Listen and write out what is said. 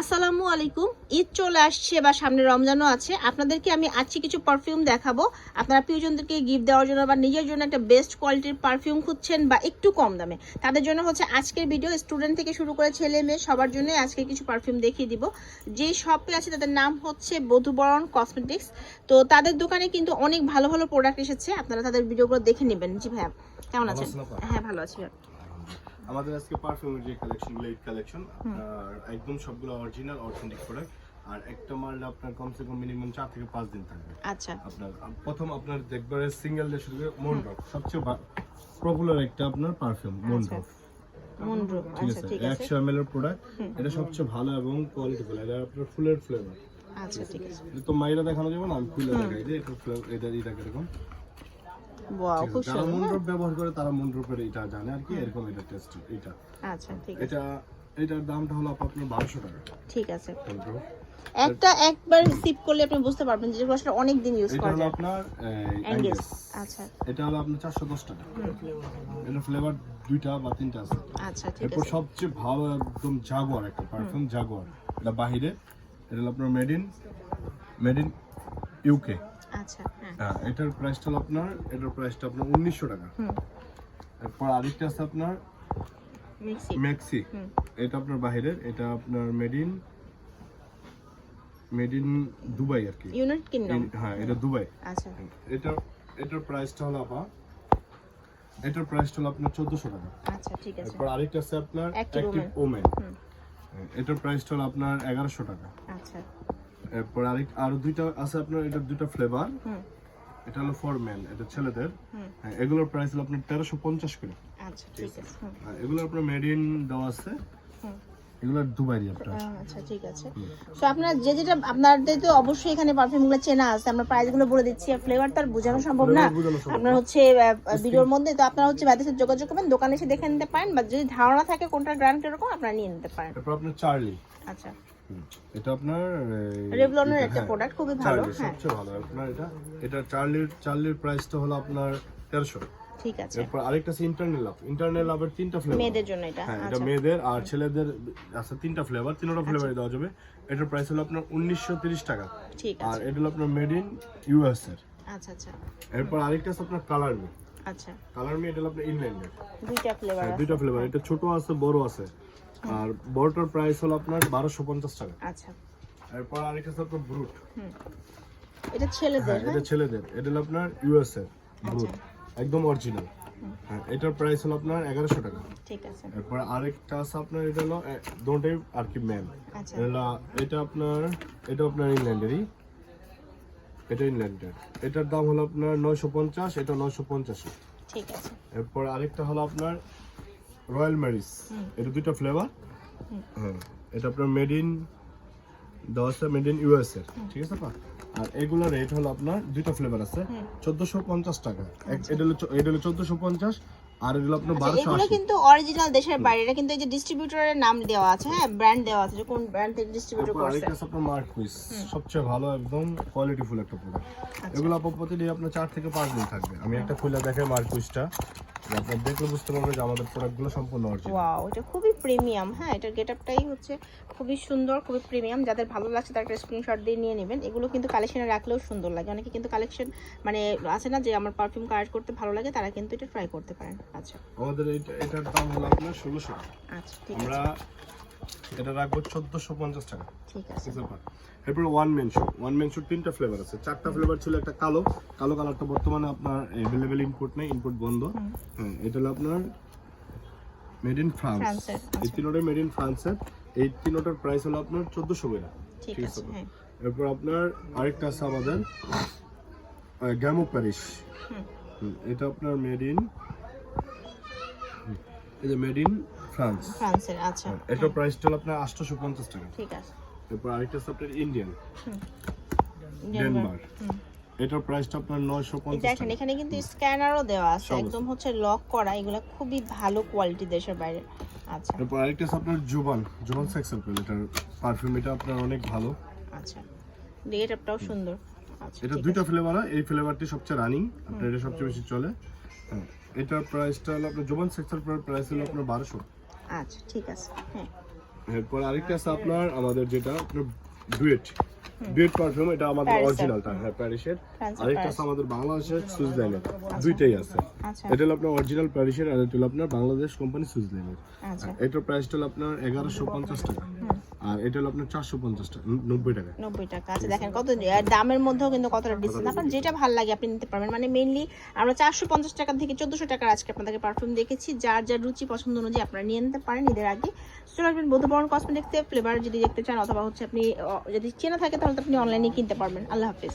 আসসালামু আলাইকুম। ঈদ চলে আসছে বা সামনে রমজানও আছে। আপনাদেরকে আমি আজকে কিছু পারফিউম দেখাবো। আপনারা প্রিয়জনদেরকে গিফট দেওয়ার জন্য বা নিজের জন্য একটা বেস্ট কোয়ালিটির পারফিউম খুঁজছেন বা একটু কম দামে। তাদের জন্য হচ্ছে আজকের ভিডিও স্টুডেন্ট থেকে শুরু করে ছেলে মেয়ে সবার জন্য আজকে কিছু পারফিউম দেখিয়ে দিব। যে শপে আছে তাদের নাম হচ্ছে বধুবরণ কসমেটিক্স তো তাদের দোকানে কিন্তু অনেক ভালো ভালো প্রোডাক্ট এসেছে। আপনারা তাদের ভিডিওগুলো দেখে নেবেন। জি ভাইয়া কেমন আছেন? হ্যাঁ ভালো আছি ভাইয়া। আমাদের আজকে পারফিউমের যে কালেকশনগুলো এই কালেকশন আপনার একদম সবগুলো অরিজিনাল অথেন্টিক প্রোডাক্ট আর একটা মাল আপনার কমসে কম মিনিমাম চার থেকে পাঁচ দিন থাকবে। আচ্ছা। আপনার প্রথম আপনার দেখবেন সিঙ্গেল দিয়ে শুরু করে মনড্রপ সবচেয়ে পপুলার একটা আপনার পারফিউম মনড্রপ মুন্ড্রু ঠিক আচ্ছা আছে ঠিক আছে। একশো এম এর প্রোডাক্ট এটা সবচেয়ে ভালো এবং কোয়ালিটিফুল এটা আপনার ফুলের ফ্লেভার আচ্ছা ঠিক আছে। তো মাইরা দেখানো যাবে না? আমি খুলে দেখাই যে এটা ফ্লেভার এটা এটা এরকম ওয়াও খুব সুন্দর মনড্রপ ব্যবহার করে তারা মনড্রপের এটা জানে আর কি এরকম এটা টেস্ট এটা আচ্ছা ঠিক আছে। এটা এটার দামটা হলো আপনার বারোশো টাকা। ঠিক আছে। একটা একবার সিপ করলে আপনি বুঝতে পারবেন যে আসলে অনেক দিন ইউজ করা যায়। আপনার অ্যাঙ্গেস আচ্ছা। এটা হলো আপনার চারশো দশ টাকা। এটা ফ্লেভার দুইটা বা তিনটা আছে। আচ্ছা ঠিক আছে। সবচেয়ে ভালো একদম জাগুয়ার একটা পারফিউম জাগুয়ার। এটা বাহিরে। এটা হলো আপনার made in made in UK আচ্ছা হ্যাঁ। হ্যাঁ এটার প্রাইসটা হলো আপনার এটার প্রাইসটা আপনার উনিশশো টাকা। হুম। আরেকটা আছে আপনার মিক্সি এটা আপনার বাহিরের এটা আপনার made in made in Dubai আর কি। কিংডম হ্যাঁ এটা দুবাই। আচ্ছা। এটা এটার প্রাইসটা হলো আপা এটার প্রাইসটা হলো আপনার চোদ্দশো টাকা। আচ্ছা ঠিক আছে। এরপর আরেকটা আছে আপনার অ্যাক্টিভ ওমেন এটার প্রাইসটা হলো আপনার এগারোশো টাকা। আচ্ছা। এরপর আরেক আরও দুইটা আছে আপনার এটা দুইটা ফ্লেভার এটা হলো ফর মেন এটা ছেলেদের। হ্যাঁ, এগুলোর প্রাইস হলো আপনার তেরোশো পঞ্চাশ করে। আচ্ছা ঠিক আছে আর এগুলো আপনার মেড ইন দেওয়া আছে। এগুলো দুবাইরি আপনার। আচ্ছা ঠিক আছে। তো আপনারা যে যেটা আপনাদের তো অবশ্যই এখানে পারফিউমগুলো চেনা আছে। আমরা প্রাইসগুলো বলে দিচ্ছি। আর ফ্লেভার তো আর বোঝানো সম্ভব না। আপনার হচ্ছে ভিডিওর মধ্যে তো আপনারা হচ্ছে ভাইদের সাথে যোগাযোগ করবেন। দোকানে এসে দেখে নিতে পারেন। বা যদি ধারণা থাকে কোনটা গ্রান্ড এরকম আপনারা নিয়ে নিতে পারেন। এরপর আপনার চার্লি আচ্ছা। এটা আপনার রেভলনের একটা হ্যাঁ, প্রোডাক্ট খুবই ভালো হ্যাঁ। সবচেয়ে ভালো। আপনার এটা এটা চার্লির চার্লির প্রাইসটা হলো আপনার তেরোশো। ঠিক আছে। এরপর আরেকটা আছে ইন্টারনাল লাভ ইন্টারনাল লাভের তিনটা ফ্লেভার মেয়েদের জন্য এটা। হ্যাঁ এটা আচ্ছা। মেয়েদের আর ছেলেদের আছে তিনটা ফ্লেভার তিনটা ফ্লেভার দেওয়া যাবে। এটার প্রাইস হলো আপনার উনিশশো তিরিশ টাকা। ঠিক আর এটা হলো আপনার মেড ইন ইউএস এর। আচ্ছা আচ্ছা। এরপর আরেকটা আছে আপনার কালার মি আচ্ছা। কালার মি এটা হলো আপনার ইংল্যান্ডের দুইটা ফ্লেভার হ্যাঁ দুইটা ফ্লেভার এটা ছোট আছে বড় আছে। আর বড়টার প্রাইস হলো আপনার বারোশো পঞ্চাশ টাকা। আচ্ছা। এরপর আরেকটা আছে আপনার ব্রুট এটা ছেলেদের হ্যাঁ হ্যাঁ? এটা ছেলেদের। এটা হলো আপনার ইউএস এর ব্রুট আচ্ছা। একদম অরিজিনাল হ্যাঁ এটার প্রাইস হলো আপনার এগারোশো টাকা। ঠিক আছে। এরপর আরেকটা আছে আপনার এটা হলো এ, দুটোই আর কি ম্যান আচ্ছা। এটা এটা আপনার এটা আপনার ইংল্যান্ডেরই এটা ইংল্যান্ডের এটার দাম হলো আপনার নয়শো পঞ্চাশ এটা নয়শো পঞ্চাশি। ঠিক আছে। এরপর আরেকটা হলো আপনার রয়্যাল ম্যারিস। হুম। এটা দুইটা ফ্লেভার হ্যাঁ এটা আপনার মেড ইন দশটা মেড ইন ইউএস এর ঠিক আছে পা আর এগুলোর রেট হলো আপনার দুইটা ফ্লেভার আছে। চোদ্দোশো পঞ্চাশ টাকা। এটা হলো এটা হলো চোদ্দশো পঞ্চাশ আর আপনার আচ্ছা, এগুলো কিন্তু অরিজিনাল দেশের বাইরে। এটা কিন্তু এই যে ডিস্ট্রিবিউটরের নাম দেওয়া আছে হ্যাঁ ব্র্যান্ড দেওয়া আছে যে কোন ব্র্যান্ড থেকে ডিস্ট্রিবিউটর করছে। আরেকটা মার্কুইস সবচেয়ে ভালো একদম কোয়ালিটিফুল একটা প্রোডাক্ট এগুলো আপনার প্রতিদিন আপনার চার থেকে পাঁচ দিন থাকবে। আমি একটা খুলে দেখাই আপনার দেখলে বুঝতে পারবে যে আমাদের প্রোডাক্টগুলো সম্পূর্ণ অরিজিনাল ওয়াও এটা খুবই প্রিমিয়াম হ্যাঁ এটার গেটআপটাই হচ্ছে খুবই সুন্দর খুবই প্রিমিয়াম যাদের ভালো লাগছে তার একটা স্ক্রিনশট দিয়ে নিয়ে নেবেন। এগুলো কিন্তু কালেকশনে রাখলেও সুন্দর লাগে। অনেকে কিন্তু কালেকশন মানে আছে না যে আমার পারফিউম কালেক্ট করতে ভালো লাগে তারা কিন্তু এটা ট্রাই করতে পারেন। আচ্ছা। আমাদের এটা এটার দাম হলো আপনার ষোলোশো আচ্ছা ঠিক আমরা এটা রাখব চোদ্দোশো পঞ্চাশ টাকা। ঠিক আছে। এরপর one men show one show তিনটা ফ্লেভার আছে। চারটা ফ্লেভার ছিল একটা কালো। কালো কালারটা বর্তমানে আপনার অ্যাভেলেবেল ইম্পোর্ট নেই ইম্পোর্ট বন্ধ। হ্যাঁ এটা হলো আপনার মেড ইন ফ্রান্স এই। তিনোটাই মেড ইন ফ্রান্সের এই তিনোটার প্রাইস হলো আপনার চোদ্দোশো করে ঠিক আছে। হ্যাঁ। এরপর আপনার আরেকটা আছে আমাদের গ্যামো প্যারিস এটা আপনার মেড ইন যে মেড ইন ফ্রান্স ফ্রান্সের আচ্ছা। এটার প্রাইসটা হলো আপনার আটশোশো পঞ্চাশ টাকা। ঠিক আছে। এরপর আরেকটা আছে আপনার ইন্ডিয়ান ডেনমার্ক এটার প্রাইসটা আপনার নয়শো পঞ্চাশ দেখেন এখানে কিন্তু স্ক্যানারও দেওয়া আছে। একদম হচ্ছে লক করা এগুলো খুবই ভালো কোয়ালিটি দেশের বাইরে। আচ্ছা। এরপর আরেকটা আছে আপনার জুবান জুবান সেক্সেল পেল এটার পারফিউম এটা আপনার অনেক ভালো। আচ্ছা। গেটআপটাও সুন্দর। আচ্ছা এটা দুইটা ফ্লেভার হয়। এই ফ্লেভারটি সবচেয়ে রানিং আপনার এটা সবচেয়ে বেশি চলে। হ্যাঁ। এটার প্রাইসটা হলো আপনার জুবান সেক্টর প্রাইস হলো আপনার বারোশো। আচ্ছা ঠিক আছে। হ্যাঁ। এরপর আরেকটা আছে আপনার আমাদের যেটা আপনার ডুয়েট পারফিউম এটা আমাদের অরিজিনালটা হ্যাঁ প্যারিসের আরেকটা আছে আমাদের বাংলাদেশের সুইজারল্যান্ডের দুইটাই আছে। আচ্ছা। এটা হলো আপনার অরিজিনাল প্যারিসের আর এটা হলো আপনার বাংলাদেশ কোম্পানি সুইজারল্যান্ডের আচ্ছা। এটার প্রাইসটা হলো আপনার এগারোশো পঞ্চাশ টাকা। আর এটা হলো আপনার চারশো পঞ্চাশ টাকা নব্বই টাকা। নব্বই টাকা। আচ্ছা দেখেন কত দামের মধ্যেও কিন্তু কতটা ডিসকাউন্ট আপনার যেটা ভালো লাগে আপনি নিতে পারবেন। মানে মেইনলি আমরা চারশো পঞ্চাশ টাকা থেকে চোদ্দশো টাকার আজকে আপনাদেরকে পারফিউম দেখেছি। যার যার রুচি পছন্দ অনুযায়ী আপনারা নিয়ে নিতে পারেন ঈদের আগে। চলে আসবেন বৌদ্ধবরণ কসমেটিক্সে ফ্লেভার যদি দেখতে চান অথবা হচ্ছে আপনি যদি চেনা থাকে তাহলে তো আপনি অনলাইনে কিনতে পারবেন। আল্লাহ হাফিজ।